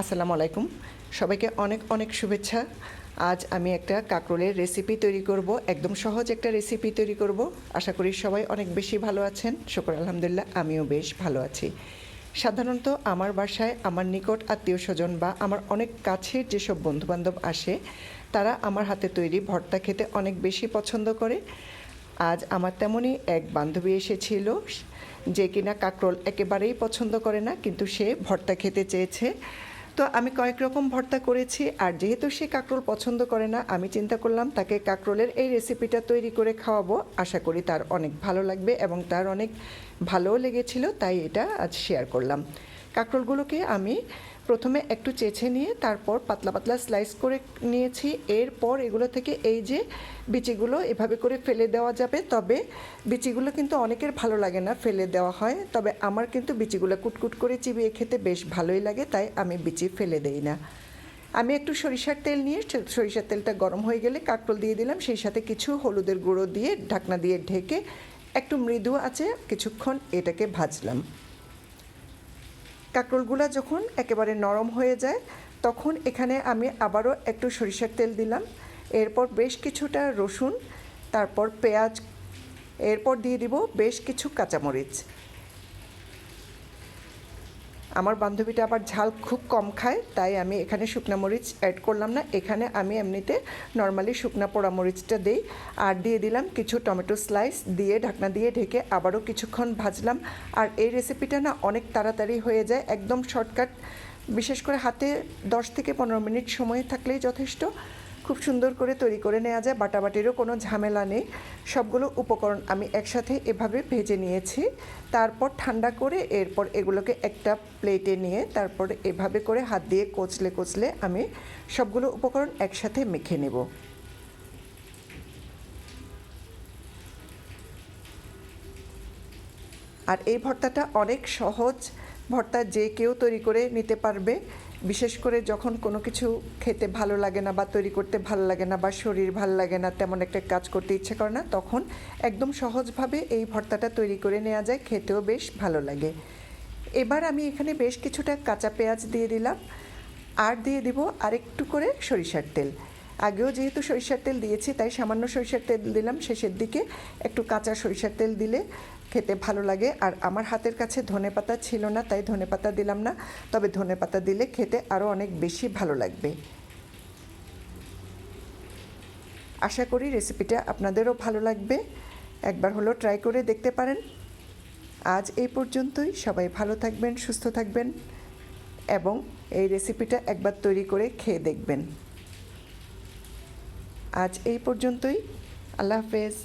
আসসালামু আলাইকুম। সবাইকে অনেক অনেক শুভেচ্ছা। আজ আমি একটা কাঁকরোলের রেসিপি তৈরি করব। একদম সহজ একটা রেসিপি তৈরি করব। আশা করি সবাই অনেক বেশি ভালো আছেন। শুক্র, আলহামদুলিল্লাহ, আমিও বেশ ভালো আছি। সাধারণত আমার বাসায় আমার নিকট আত্মীয় স্বজন বা আমার অনেক কাছের যেসব বন্ধুবান্ধব আসে, তারা আমার হাতে তৈরি ভর্তা খেতে অনেক বেশি পছন্দ করে। আজ আমার তেমনই এক বান্ধবী এসেছিল, যে কিনা কাঁকরোল একেবারেই পছন্দ করে না, কিন্তু সে ভর্তা খেতে চেয়েছে। তো আমি কয়েক রকম ভর্তা করেছি, আর যেহেতু সে কাঁকরোল পছন্দ করে না, আমি চিন্তা করলাম তাকে কাঁকরোলের এই রেসিপিটা তৈরি করে খাওয়াবো। আশা করি তার অনেক ভালো লাগবে এবং তার অনেক ভালোও লেগেছিল, তাই এটা আজ শেয়ার করলাম। কাঁকরোলগুলোকে আমি প্রথমে একটু চেঁচে নিয়ে তারপর পাতলা পাতলা স্লাইস করে নিয়েছি। এরপর এগুলো থেকে এই যে বিচিগুলো এভাবে করে ফেলে দেওয়া যাবে। তবে বিচিগুলো কিন্তু অনেকের ভালো লাগে না ফেলে দেওয়া হয়। তবে আমার কিন্তু বিচিগুলো কুটকুট করে চিবিয়ে খেতে বেশ ভালোই লাগে, তাই আমি বিচি ফেলে দেই না। আমি একটু সরিষার তেল নিয়ে সরিষার তেলটা গরম হয়ে গেলে কাঁকরোল দিয়ে দিলাম। সেই সাথে কিছু হলুদের গুঁড়ো দিয়ে ঢাকনা দিয়ে ঢেকে একটু মৃদু আছে, কিছুক্ষণ এটাকে ভাজলাম। কাঁকরোলগুলো যখন একেবারে নরম হয়ে যায়, তখন এখানে আমি আবারও একটু সরিষার তেল দিলাম। এরপর বেশ কিছুটা রসুন, তারপর পেঁয়াজ, এরপর দিয়ে দিব বেশ কিছু কাঁচামরিচ। আমার বান্ধবীটা আবার ঝাল খুব কম খায়, তাই আমি এখানে শুকনো মরিচ অ্যাড করলাম না। এখানে আমি এমনিতে নর্মালি শুকনো পোড়া মরিচটা দিই আর দিয়ে দিলাম কিছু টমেটো স্লাইস দিয়ে ঢাকনা দিয়ে ঢেকে আবারও কিছুক্ষণ ভাজলাম। আর এই রেসিপিটা না অনেক তাড়াতাড়ি হয়ে যায়, একদম শর্টকাট বিশেষ করে হাতে দশ থেকে পনেরো মিনিট সময় থাকলেই যথেষ্ট। খুব সুন্দর করে তৈরি করে নেওয়া যায়, বাটাবাটিরও কোনো ঝামেলা নেই। সবগুলো উপকরণ আমি একসাথে এভাবে ভেজে নিয়েছি। তারপর ঠান্ডা করে এরপর এগুলোকে একটা প্লেটে নিয়ে তারপর এভাবে করে হাত দিয়ে কচলে কচলে আমি সবগুলো উপকরণ একসাথে মেখে নেব। আর এই ভর্তাটা অনেক সহজ। ভর্তা যে কেউ তৈরি করে নিতে পারবে। বিশেষ করে যখন কোনো কিছু খেতে ভালো লাগে না বা তৈরি করতে ভালো লাগে না বা শরীর ভালো লাগে না, তেমন একটা কাজ করতে ইচ্ছে করে না, তখন একদম সহজভাবে এই ভর্তাটা তৈরি করে নেওয়া যায়, খেতেও বেশ ভালো লাগে। এবার আমি এখানে বেশ কিছুটা কাঁচা পেঁয়াজ দিয়ে দিলাম, আর দিয়ে দিব আরেকটু করে সরিষার তেল। আগেও যেহেতু সরিষার তেল দিয়েছি, তাই সামান্য সরিষার তেল দিলাম, শেষের দিকে একটু কাঁচা সরিষার তেল দিলে খেতে ভালো লাগে। আর আমার হাতের কাছে ধনে পাতা ছিল না, তাই ধনে পাতা দিলাম না। তবে ধনে পাতা দিলে খেতে আরও অনেক বেশি ভালো লাগবে। আশা করি রেসিপিটা আপনাদেরও ভালো লাগবে। একবার হলো ট্রাই করে দেখতে পারেন। আজ এই পর্যন্তই। সবাই ভালো থাকবেন, সুস্থ থাকবেন এবং এই রেসিপিটা একবার তৈরি করে খেয়ে দেখবেন। আজ এই পর্যন্তই। আল্লাহ হাফেজ।